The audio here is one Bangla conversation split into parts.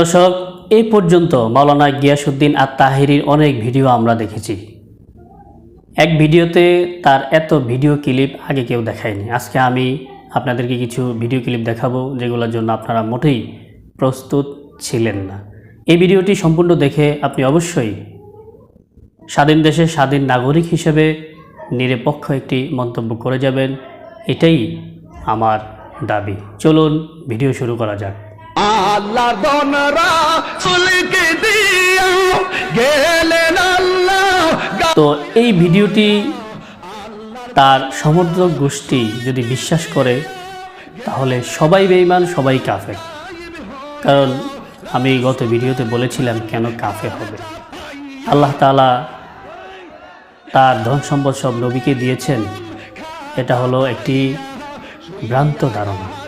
দর্শক, এই পর্যন্ত মাওলানা গিয়াসুদ্দিন আর তাহিরির অনেক ভিডিও আমরা দেখেছি। এক ভিডিওতে তার এত ভিডিও ক্লিপ আগে কেউ দেখায়নি। আজকে আমি আপনাদেরকে কিছু ভিডিও ক্লিপ দেখাবো, যেগুলোর জন্য আপনারা মোটেই প্রস্তুত ছিলেন না। এই ভিডিওটি সম্পূর্ণ দেখে আপনি অবশ্যই স্বাধীন দেশের স্বাধীন নাগরিক হিসেবে নিরপেক্ষ একটি মন্তব্য করে যাবেন, এটাই আমার দাবি। চলুন, ভিডিও শুরু করা যাক। আল্লাহ দনরা দিয়া গেলেন আল্লাহ তো এই ভিডিওটি তার সমর্থক গোষ্ঠী যদি বিশ্বাস করে, তাহলে সবাই বেঈমান, সবাই কাফের। কারণ আমি গত ভিডিওতে বলেছিলাম কেন কাফের হবে। আল্লাহ তালা তার ধন সম্পদ সব নবীকে দিয়েছেন। এটা হলো একটি ভ্রান্ত ধারণা।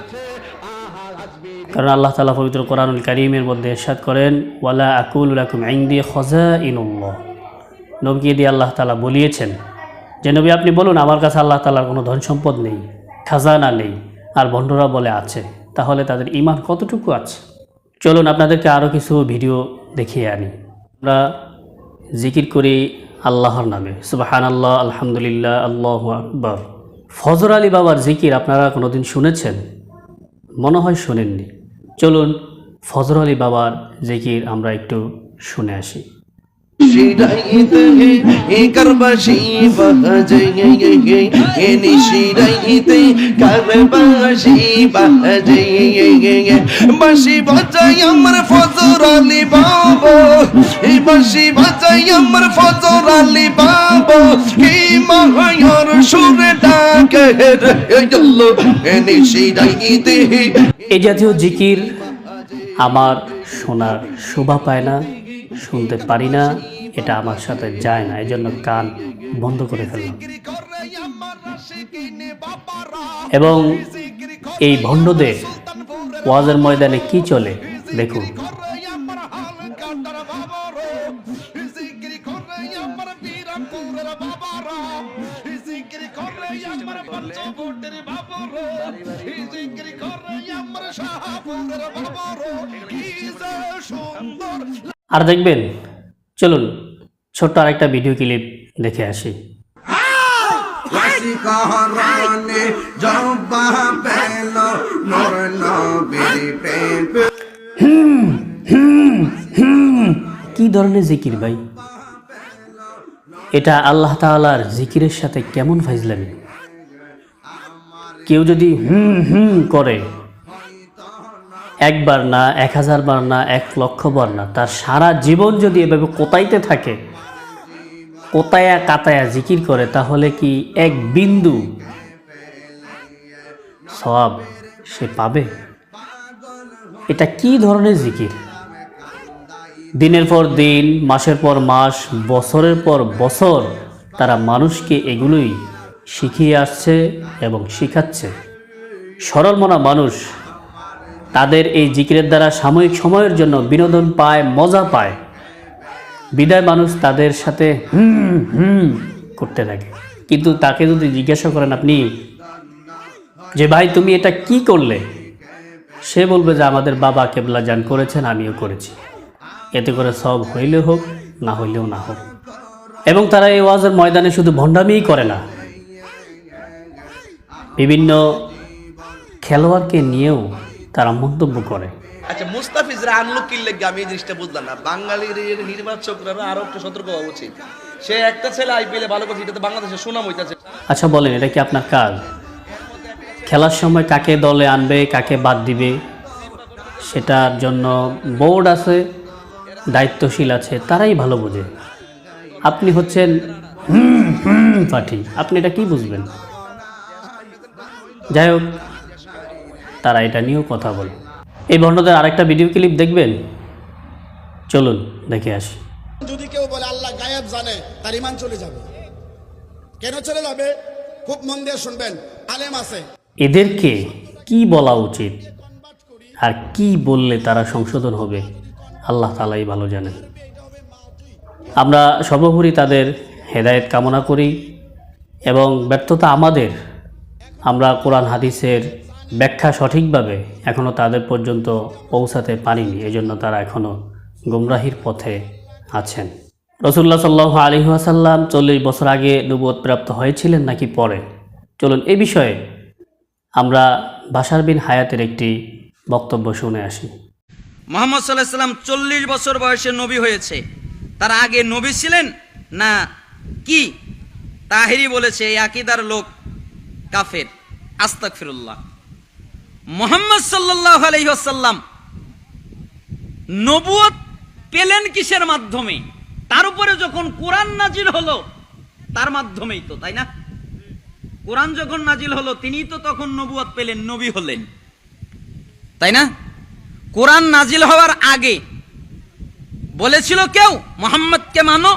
কারণ আল্লাহ তালা পবিত্র কোরআনুল করিমের মধ্যে এরশাদ করেন, ওয়ালা আকুল রাকুম আইন্দি খজা ইনুল্লাহ নবীকে দিয়ে আল্লাহ তালা বলিয়েছেন যে, নবী, আপনি বলুন, আমার কাছে আল্লাহ তালার কোনো ধন সম্পদ নেই, খাজানা নেই, আর বন্ধুরা বলে আছে, তাহলে তাদের ইমান কতটুকু আছে? চলুন, আপনাদেরকে আরও কিছু ভিডিও দেখিয়ে আনি। আমরা জিকির করি আল্লাহর নামে। সুবাহান আল্লাহ আলহামদুলিল্লাহ, আল্লাহ আকবর। ফজর আলী বাবার জিকির আপনারা কোনোদিন শুনেছেন? মনে হয় শোনেননি। চলুন ফজর আলী বাবার জিকির আমরা একটু শুনে আসি। বাবা জাতীয় জিকির আমার শোনার শোভা পায় না, শুনতে পারি না, এটা আমার সাথে যায় না এই জন্য কান বন্ধ করে ফেললাম। এবং এই ভণ্ডদের ওয়াজের ময়দানে কি চলে, দেখুন। সুন্দর আর দেখবেন চলুন ছোট্ট আরেকটা ভিডিও ক্লিপ দেখে আসি। কি ধরনের জিকির ভাই? এটা আল্লাহ তাআলার জিকিরের সাথে কেমন ফাইজলামি? কেউ যদি হুম হুম করে, একবার না, এক হাজার বার না, এক লক্ষ বার না, তার সারা জীবন যদি এভাবে কোতাইতে থাকে, কোতায়া কাতায়া জিকির করে, তাহলে কি এক বিন্দু সব সে পাবে? এটা কি ধরনের জিকির? দিনের পর দিন, মাসের পর মাস, বছরের পর বছর, তারা মানুষকে এগুলোই শিখিয়ে আসছে এবং শিখাচ্ছে। সরল মনা মানুষ তাদের এই জিকিরের দ্বারা সাময়িক সময়ের জন্য বিনোদন পায়, মজা পায়। বিদায় মানুষ তাদের সাথে হুম হুম করতে থাকে। কিন্তু তাকে যদি জিজ্ঞাসা করেন আপনি, যে ভাই, তুমি এটা কি করলে? সে বলবে যে, আমাদের বাবা কেবলা যান করেছেন, আমিও করেছি। এতে করে সব হইলে হোক, না হইলেও না হোক। এবং তারা এই ওয়াজের ময়দানে শুধু ভণ্ডামিই করে না। বিভিন্ন খেলোয়াড়কে নিয়েও তারা মন্তব্য করে। আচ্ছা মুস্তাফিজরা আনলো লেগে আমি এই জিনিসটা বুঝলাম না। বাঙালির নির্বাচকরা আরও একটু সতর্ক হওয়া উচিত। সে একটা ছেলে আইপিএলে ভালো করছে এটা তো বাংলাদেশের সুনাম হইতাছে। আচ্ছা বলেন এটা কি আপনার কাজ? খেলার সময় কাকে দলে আনবে কাকে বাদ দিবে সেটার জন্য বোর্ড আছে দায়িত্বশীল আছে তারাই ভালো বোঝে। আপনি হচ্ছেন পাঠি আপনি এটা কি বুঝবেন? যাই হোক তারা এটা নিয়েও কথা বলে। এই বর্ণদের আরেকটা ভিডিও ক্লিপ দেখবেন? চলুন দেখে আসি। যদি কেউ বলে আল্লাহ গায়েব জানে তার ইমান চলে যাবে। কেন চলে যাবে? খুব মন দিয়ে শুনবেন। আলেম আছে। এদেরকে কি বলা উচিত? আর কি বললে তারা সংশোধন হবে? আল্লাহ তালাই ভালো জানেন। আমরা সর্বোপরি তাদের হেদায়েত কামনা করি এবং ব্যর্থতা আমাদের আমরা কোরআন হাদিসের ব্যাখ্যা সঠিকভাবে এখনও তাদের পর্যন্ত পৌঁছাতে পারিনি, এজন্য তারা এখনও গুমরাহির পথে আছেন। রসুল্লাহ সাল্লাহ আলী আসাল্লাম চল্লিশ বছর আগে নবুয়ত প্রাপ্ত হয়েছিলেন নাকি পরে? চলুন এ বিষয়ে আমরা বাশার বিন হায়াতের একটি বক্তব্য শুনে আসি। মোহাম্মদ সাল্লাহ সাল্লাম চল্লিশ বছর বয়সে নবী হয়েছে। তার আগে নবী ছিলেন না কি? তাহেরি বলেছে, এই আকিদার লোক কাফের। আস্তাক ফিরুল্লাহ মোহাম্মদ সাল্লাহ আলহিহাসাল্লাম নবুয়ত পেলেন কিসের মাধ্যমে? তার উপরে যখন কোরআন নাজিল হলো, তার মাধ্যমেই তো, তাই না? কোরআন যখন নাজিল হলো, তিনি তো তখন নবুয়ত পেলেন, নবী হলেন। তাই না? কোরআন নাজিল হওয়ার আগে বলেছিল কেউ, মোহাম্মদকে মানো,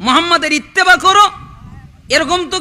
মোহাম্মদের ইত্তেবা করো, এরকম তো